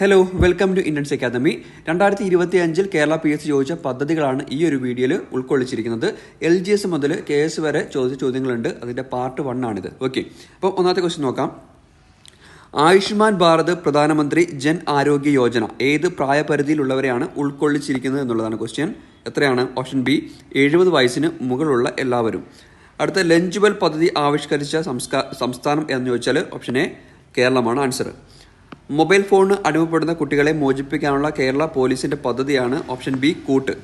Hello welcome to Indians academy രണ്ടായിരത്തി ഇരുപത്തി അഞ്ചിൽ കേരള പി എസ് ചോദിച്ച പദ്ധതികളാണ് ഈ ഒരു വീഡിയോയിൽ ഉൾക്കൊള്ളിച്ചിരിക്കുന്നത്. എൽ ജി എസ് മുതൽ കെ എസ് വരെ ചോദിച്ച ചോദ്യങ്ങളുണ്ട്. അതിന്റെ പാർട്ട് വൺ ആണിത്. ഓക്കെ അപ്പോൾ ഒന്നാമത്തെ ക്വസ്റ്റ്യൻ നോക്കാം. ആയുഷ്മാൻ ഭാരത് പ്രധാനമന്ത്രി ജൻ ആരോഗ്യ യോജന ഏത് പ്രായപരിധിയിലുള്ളവരെയാണ് ഉൾക്കൊള്ളിച്ചിരിക്കുന്നത് എന്നുള്ളതാണ് ക്വസ്റ്റ്യൻ എത്രയാണ്? ഓപ്ഷൻ ബി എഴുപത് വയസ്സിന് മുകളിലുള്ള എല്ലാവരും. അടുത്ത ലഞ്ച് പദ്ധതി ആവിഷ്കരിച്ച സംസ്ഥാനം എന്ന് ചോദിച്ചാൽ ഓപ്ഷൻ എ കേരളമാണ്. ആൻസർ മൊബൈൽ ഫോണിന് അടിമപ്പെടുന്ന കുട്ടികളെ മോചിപ്പിക്കാനുള്ള കേരള പോലീസിന്റെ പദ്ധതിയാണ് ഓപ്ഷൻ ബി കൂട്ട്.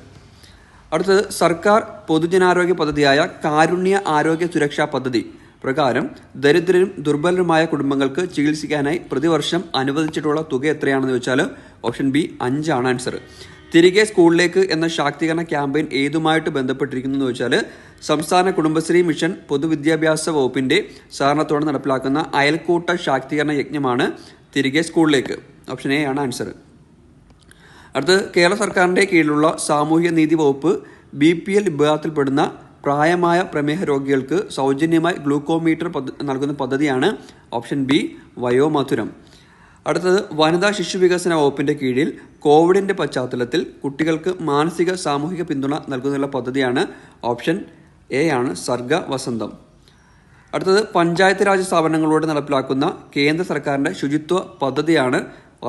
അടുത്തത് സർക്കാർ പൊതുജനാരോഗ്യ പദ്ധതിയായ കാരുണ്യ ആരോഗ്യ സുരക്ഷാ പദ്ധതി പ്രകാരം ദരിദ്രരും ദുർബലരുമായ കുടുംബങ്ങൾക്ക് ചികിത്സിക്കാനായി പ്രതിവർഷം അനുവദിച്ചിട്ടുള്ള തുക എത്രയാണെന്ന് വെച്ചാൽ ഓപ്ഷൻ ബി അഞ്ചാണ് ആൻസർ. തിരികെ സ്കൂളിലേക്ക് എന്ന ശാക്തീകരണ ക്യാമ്പയിൻ ഏതുമായിട്ട് ബന്ധപ്പെട്ടിരിക്കുന്നു എന്ന് വെച്ചാൽ സംസ്ഥാന കുടുംബശ്രീ മിഷൻ പൊതുവിദ്യാഭ്യാസ വകുപ്പിന്റെ സഹകരണത്തോടെ നടപ്പിലാക്കുന്ന അയൽക്കൂട്ട ശാക്തീകരണ യജ്ഞമാണ് തിരികെ സ്കൂളിലേക്ക്. ഓപ്ഷൻ എ ആണ് ആൻസർ അടുത്ത് കേരള സർക്കാരിന്റെ കീഴിലുള്ള സാമൂഹ്യ നീതി വകുപ്പ് ബി പി എൽ വിഭാഗത്തിൽപ്പെടുന്ന പ്രായമായ പ്രമേഹ രോഗികൾക്ക് സൗജന്യമായി ഗ്ലൂക്കോമീറ്റർ നൽകുന്ന പദ്ധതിയാണ് ഓപ്ഷൻ ബി വയോമധുരം. അടുത്തത് വനിതാ ശിശു വികസന വകുപ്പിന്റെ കീഴിൽ കോവിഡിന്റെ പശ്ചാത്തലത്തിൽ കുട്ടികൾക്ക് മാനസിക സാമൂഹിക പിന്തുണ നൽകുന്നതിനുള്ള പദ്ധതിയാണ് ഓപ്ഷൻ എ ആണ് സർഗ വസന്തം അടുത്തത് പഞ്ചായത്ത് രാജ് സ്ഥാപനങ്ങളോട് നടപ്പിലാക്കുന്ന കേന്ദ്ര സർക്കാരിന്റെ ശുചിത്വ പദ്ധതിയാണ്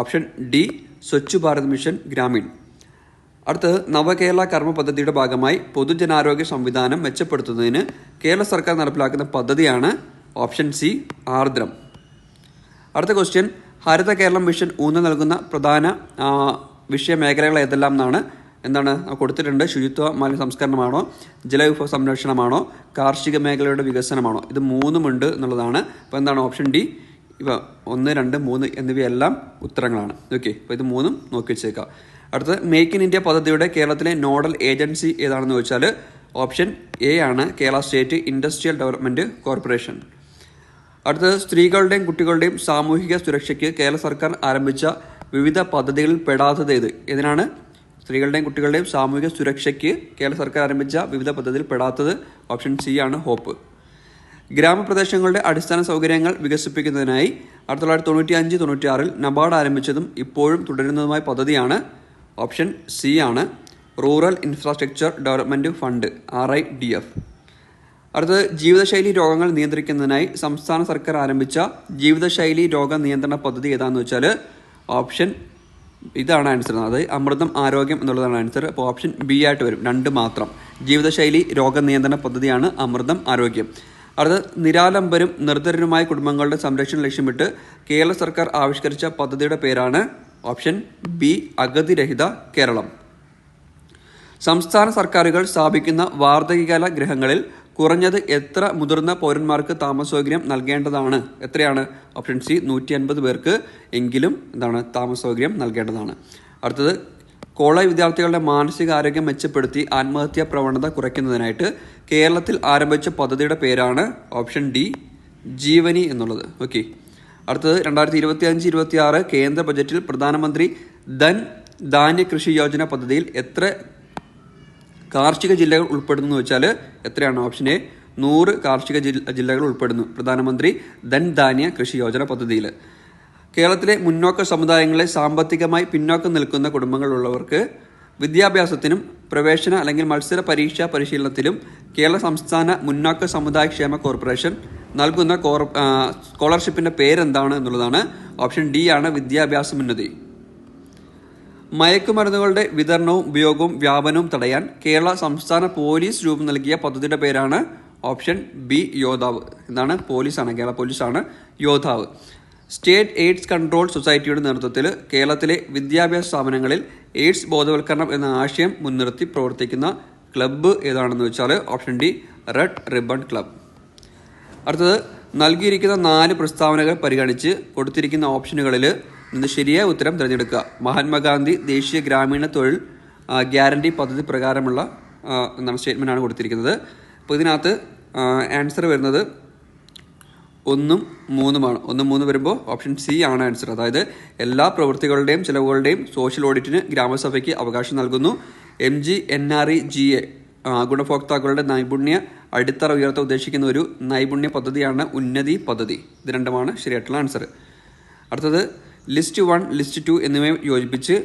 option D Swachh Bharat mission Grameen. അടുത്തത് നവകേരള കർമ്മ പദ്ധതിയുടെ ഭാഗമായി പൊതുജനാരോഗ്യ സംവിധാനം മെച്ചപ്പെടുത്തുന്നതിന് കേരള സർക്കാർ നടപ്പിലാക്കുന്ന പദ്ധതിയാണ് ഓപ്ഷൻ സി ആർദ്രം. അടുത്ത ക്വസ്റ്റ്യൻ ഹരിത കേരളം മിഷൻ ഊന്നൽ നൽകുന്ന പ്രധാന വിഷയമേഖലകൾ ഏതെല്ലാം എന്നാണ് എന്താണ്? കൊടുത്തിട്ടുണ്ട്. ശുചിത്വ മാലിന്യ സംസ്കരണമാണോ? ജലവിഭവ സംരക്ഷണമാണോ? കാർഷിക മേഖലയുടെ വികസനമാണോ? ഇത് മൂന്നുമുണ്ട് എന്നുള്ളതാണ്. അപ്പോൾ എന്താണ് ഓപ്ഷൻ ഡി? ഇവ ഒന്ന് രണ്ട് മൂന്ന് എന്നിവയെല്ലാം ഉത്തരങ്ങളാണ്. ഓക്കെ. അപ്പോൾ ഇത് മൂന്നും നോക്കി വെച്ചേക്കാം. അടുത്തത് മേക്ക് ഇൻ ഇന്ത്യ പദ്ധതിയുടെ കേരളത്തിലെ നോഡൽ ഏജൻസി ഏതാണെന്ന് ചോദിച്ചാൽ ഓപ്ഷൻ എ ആണ് Kerala state industrial development corporation. അടുത്തത് സ്ത്രീകളുടെയും കുട്ടികളുടെയും സാമൂഹിക സുരക്ഷയ്ക്ക് കേരള സർക്കാർ ആരംഭിച്ച വിവിധ പദ്ധതികളിൽ പെടാത്തത് ഏത്? ഇതിനാണ് സ്ത്രീകളുടെയും കുട്ടികളുടെയും സാമൂഹിക സുരക്ഷയ്ക്ക് കേരള സർക്കാർ ആരംഭിച്ച വിവിധ പദ്ധതിയിൽ പെടാത്തത് ഓപ്ഷൻ സി ആണ് ഹോപ്പ്. ഗ്രാമപ്രദേശങ്ങളുടെ അടിസ്ഥാന സൗകര്യങ്ങൾ വികസിപ്പിക്കുന്നതിനായി ആയിരത്തി തൊള്ളായിരത്തി തൊണ്ണൂറ്റി അഞ്ച് തൊണ്ണൂറ്റി ആറിൽ നബാർഡ് ആരംഭിച്ചതും ഇപ്പോഴും തുടരുന്നതുമായ പദ്ധതിയാണ് ഓപ്ഷൻ സി ആണ് rural infrastructure development fund R I D F അടുത്തത് ജീവിതശൈലി രോഗങ്ങൾ നിയന്ത്രിക്കുന്നതിനായി സംസ്ഥാന സർക്കാർ ആരംഭിച്ച ജീവിതശൈലി രോഗ നിയന്ത്രണ പദ്ധതി ഏതാണെന്ന് വെച്ചാൽ ഓപ്ഷൻ ഇതാണ് ആൻസർ അതായത് അമൃതം ആരോഗ്യം എന്നുള്ളതാണ് ആൻസർ അപ്പോൾ ഓപ്ഷൻ ബി ആയിട്ട് വരും. രണ്ട് മാത്രം. ജീവിതശൈലി രോഗനിയന്ത്രണ പദ്ധതിയാണ് അമൃതം ആരോഗ്യം. അടുത്ത നിരാലംബരും നിർദ്ധരരുമായ കുടുംബങ്ങളുടെ സംരക്ഷണം ലക്ഷ്യമിട്ട് കേരള സർക്കാർ ആവിഷ്കരിച്ച പദ്ധതിയുടെ പേരാണ് ഓപ്ഷൻ ബി അഗതിരഹിത കേരളം. സംസ്ഥാന സർക്കാരുകൾ സ്ഥാപിക്കുന്ന വാർദ്ധക്യകാല ഗൃഹങ്ങളിൽ കുറഞ്ഞത് എത്ര മുതിർന്ന പൗരന്മാർക്ക് താമസ സൗകര്യം നൽകേണ്ടതാണ്? എത്രയാണ്? ഓപ്ഷൻ സി നൂറ്റി അൻപത് പേർക്ക് എങ്കിലും എന്താണ് താമസ സൗകര്യം നൽകേണ്ടതാണ്. അടുത്തത് കോളേജ് വിദ്യാർത്ഥികളുടെ മാനസികാരോഗ്യം മെച്ചപ്പെടുത്തി ആത്മഹത്യാ പ്രവണത കുറയ്ക്കുന്നതിനായിട്ട് കേരളത്തിൽ ആരംഭിച്ച പദ്ധതിയുടെ പേരാണ് ഓപ്ഷൻ ഡി ജീവനി എന്നുള്ളത്. ഓക്കെ അടുത്തത് രണ്ടായിരത്തി ഇരുപത്തി അഞ്ച് ഇരുപത്തി ആറ് കേന്ദ്ര ബജറ്റിൽ പ്രധാനമന്ത്രി ധൻ ധാന്യ കൃഷി യോജന പദ്ധതിയിൽ എത്ര കാർഷിക ജില്ലകൾ ഉൾപ്പെടുന്നു വെച്ചാൽ എത്രയാണ് ഓപ്ഷൻ എ നൂറ് കാർഷിക ജില്ലകൾ ഉൾപ്പെടുന്നു. പ്രധാനമന്ത്രി ധൻ ധൻധാന്യ കൃഷി യോജന പദ്ധതിയിൽ കേരളത്തിലെ മുന്നോക്ക സമുദായങ്ങളെ സാമ്പത്തികമായി പിന്നോക്കം നിൽക്കുന്ന കുടുംബങ്ങളുള്ളവർക്ക് വിദ്യാഭ്യാസത്തിനും പ്രവേശന അല്ലെങ്കിൽ മത്സര പരീക്ഷാ പരിശീലനത്തിലും കേരള സംസ്ഥാന മുന്നോക്ക സമുദായ ക്ഷേമ കോർപ്പറേഷൻ നൽകുന്ന സ്കോളർഷിപ്പിന്റെ പേരെന്താണ് എന്നുള്ളതാണ് ഓപ്ഷൻ ഡി ആണ് വിദ്യാഭ്യാസമുന്നതി മയക്കുമരുന്നുകളുടെ വിതരണവും ഉപയോഗവും വ്യാപനവും തടയാൻ കേരള സംസ്ഥാന പോലീസ് രൂപം നൽകിയ പദ്ധതിയുടെ പേരാണ് ഓപ്ഷൻ ബി യോദ്ധാവ്. എന്നാണ് പോലീസാണ് കേരള പോലീസാണ് യോദ്ധാവ്. സ്റ്റേറ്റ് എയ്ഡ്സ് കൺട്രോൾ സൊസൈറ്റിയുടെ നേതൃത്വത്തിൽ കേരളത്തിലെ വിദ്യാഭ്യാസ സ്ഥാപനങ്ങളിൽ എയ്ഡ്സ് ബോധവൽക്കരണം എന്ന ആശയം മുൻനിർത്തി പ്രവർത്തിക്കുന്ന ക്ലബ്ബ് ഏതാണെന്ന് വെച്ചാൽ option D red ribbon club അടുത്തത് നൽകിയിരിക്കുന്ന നാല് പ്രസ്താവനകൾ പരിഗണിച്ച് കൊടുത്തിരിക്കുന്ന ഓപ്ഷനുകളിൽ നിന്ന് ശരിയായ ഉത്തരം തിരഞ്ഞെടുക്കുക. മഹാത്മാഗാന്ധി ദേശീയ ഗ്രാമീണ തൊഴിൽ ഗ്യാരണ്ടി പദ്ധതി പ്രകാരമുള്ള എന്താണ് സ്റ്റേറ്റ്മെന്റ് ആണ് കൊടുത്തിരിക്കുന്നത്. അപ്പോൾ ഇതിനകത്ത് ആൻസർ വരുന്നത് ഒന്നും മൂന്നുമാണ്. ഒന്നും മൂന്ന് വരുമ്പോൾ ഓപ്ഷൻ സി ആണ് ആൻസർ അതായത് എല്ലാ പ്രവൃത്തികളുടെയും ചിലവുകളുടെയും സോഷ്യൽ ഓഡിറ്റിന് ഗ്രാമസഭയ്ക്ക് അവകാശം നൽകുന്നു. M G N R E G A ഗുണഭോക്താക്കളുടെ നൈപുണ്യ അടിത്തറ ഉയർത്താൻ ഉദ്ദേശിക്കുന്ന ഒരു നൈപുണ്യ പദ്ധതിയാണ് ഉന്നതി പദ്ധതി. ഇത് രണ്ടുമാണ് ശരിയായിട്ടുള്ള ആൻസർ അടുത്തത് ലിസ്റ്റ് വൺ ലിസ്റ്റ് ടു എന്നിവയെ യോജിപ്പിച്ച്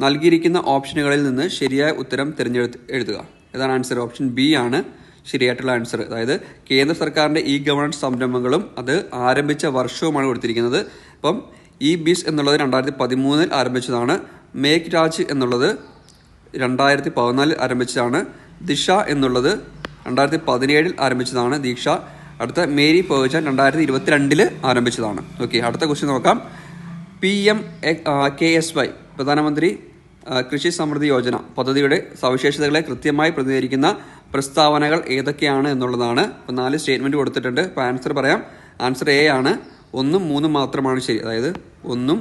നൽകിയിരിക്കുന്ന ഓപ്ഷനുകളിൽ നിന്ന് ശരിയായ ഉത്തരം തിരഞ്ഞെടുത്ത് എഴുതുക. ഇതാണ് ആൻസർ. ഓപ്ഷൻ ബി ആണ് ശരിയായിട്ടുള്ള ആൻസർ. അതായത് കേന്ദ്ര സർക്കാരിന്റെ ഇ ഗവേണൻസ് സംരംഭങ്ങളും അത് ആരംഭിച്ച വർഷവുമാണ് കൊടുത്തിരിക്കുന്നത്. അപ്പം ഇ ബിസ് എന്നുള്ളത് രണ്ടായിരത്തി പതിമൂന്നിൽ ആരംഭിച്ചതാണ്. മേക്ക് രാജ് എന്നുള്ളത് രണ്ടായിരത്തി പതിനാലിൽ ആരംഭിച്ചതാണ്. ദിഷ എന്നുള്ളത് രണ്ടായിരത്തി പതിനേഴിൽ ആരംഭിച്ചതാണ്. ദീക്ഷ. അടുത്ത മേരി പേഴ്ചൻ രണ്ടായിരത്തി ഇരുപത്തിരണ്ടിൽ ആരംഭിച്ചതാണ്. ഓക്കെ അടുത്ത ക്വസ്റ്റ്യൻ നോക്കാം. P M K S Y Pradhanmantri Krishi Samriddhi Yojana പദ്ധതിയുടെ സവിശേഷതകളെ കൃത്യമായി പ്രതിനിധീകരിക്കുന്ന പ്രസ്താവനകൾ ഏതൊക്കെയാണ് എന്നുള്ളതാണ്. ഇപ്പോൾ നാല് സ്റ്റേറ്റ്മെന്റ് കൊടുത്തിട്ടുണ്ട്. ഇപ്പോൾ ആൻസർ പറയാം. ആൻസർ എ ആണ്. ഒന്നും മൂന്നും മാത്രമാണ് ശരി. അതായത് ഒന്നും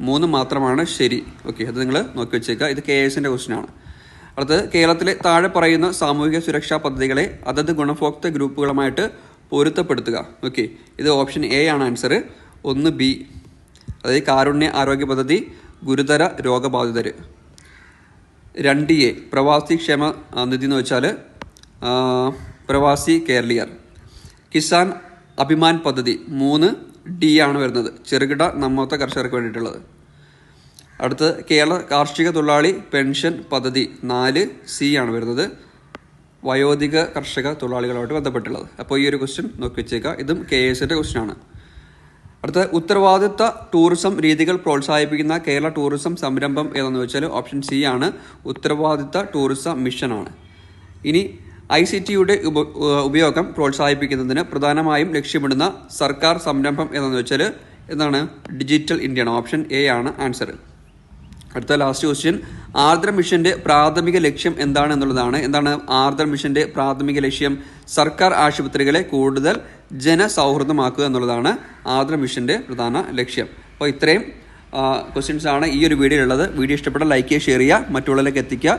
മൂന്നും മാത്രമാണ് ശരി. ഓക്കെ അത് നിങ്ങൾ നോക്കി വെച്ചേക്കുക. ഇത് കെ എസിന്റെ ക്വസ്റ്റ്യൻ ആണ്. അടുത്തത് കേരളത്തിലെ താഴെ പറയുന്ന സാമൂഹിക സുരക്ഷാ പദ്ധതികളെ അതത് ഗുണഭോക്തൃ ഗ്രൂപ്പുകളുമായിട്ട് പൊരുത്തപ്പെടുത്തുക. ഓക്കെ ഇത് ഓപ്ഷൻ എ ആണ് ആൻസർ. ഒന്ന് ബി. അതായത് കാരുണ്യ ആരോഗ്യ പദ്ധതി ഗുരുതര രോഗബാധിതർ രണ്ട് എ പ്രവാസി ക്ഷേമ നിധി എന്ന് വെച്ചാൽ പ്രവാസി കേരളീയർ. കിസാൻ അഭിമാൻ പദ്ധതി മൂന്ന് ഡി ആണ് വരുന്നത് ചെറുകിട നമ്മത്തെ കർഷകർക്ക് വേണ്ടിയിട്ടുള്ളത്. അടുത്ത് കേരള കാർഷിക തൊഴിലാളി പെൻഷൻ പദ്ധതി നാല് സി ആണ് വരുന്നത് വയോധിക കർഷക തൊഴിലാളികളുമായിട്ട് ബന്ധപ്പെട്ടുള്ളത്. അപ്പോൾ ഈ ഒരു ക്വസ്റ്റ്യൻ നോക്കി വെച്ചേക്കുക ഇതും കെ എസിന്റെ ക്വസ്റ്റ്യൻ ആണ്. അടുത്ത ഉത്തരവാദിത്ത ടൂറിസം രീതികൾ പ്രോത്സാഹിപ്പിക്കുന്ന കേരള ടൂറിസം സംരംഭം ഏതെന്ന് വെച്ചാൽ ഓപ്ഷൻ സി ആണ്. ഉത്തരവാദിത്ത ടൂറിസം മിഷനാണ്. ഇനി ഐ സി ടിയുടെ ഉപ ഉപയോഗം പ്രോത്സാഹിപ്പിക്കുന്നതിന് പ്രധാനമായും ലക്ഷ്യമിടുന്ന സർക്കാർ സംരംഭം ഏതെന്ന് വെച്ചാൽ എന്താണ്? ഡിജിറ്റൽ ഇന്ത്യ ആണ് ഓപ്ഷൻ എ ആണ് ആൻസർ അടുത്ത ലാസ്റ്റ് ക്വസ്റ്റ്യൻ ആർദ്ര മിഷന്റെ പ്രാഥമിക ലക്ഷ്യം എന്താണ് എന്നുള്ളതാണ്. എന്താണ് ആർദ്ര മിഷന്റെ പ്രാഥമിക ലക്ഷ്യം? സർക്കാർ ആശുപത്രികളെ കൂടുതൽ ജനസൗഹൃദമാക്കുക എന്നുള്ളതാണ് ആർദ്ര മിഷന്റെ പ്രധാന ലക്ഷ്യം. അപ്പോൾ ഇത്രയും ക്വസ്റ്റ്യൻസ് ആണ് ഈ ഒരു വീഡിയോയിലുള്ളത് വീഡിയോ ഇഷ്ടപ്പെട്ട ലൈക്ക് ചെയ്യുക ഷെയർ ചെയ്യുക മറ്റുള്ളവരിലേക്ക് എത്തിക്കുക.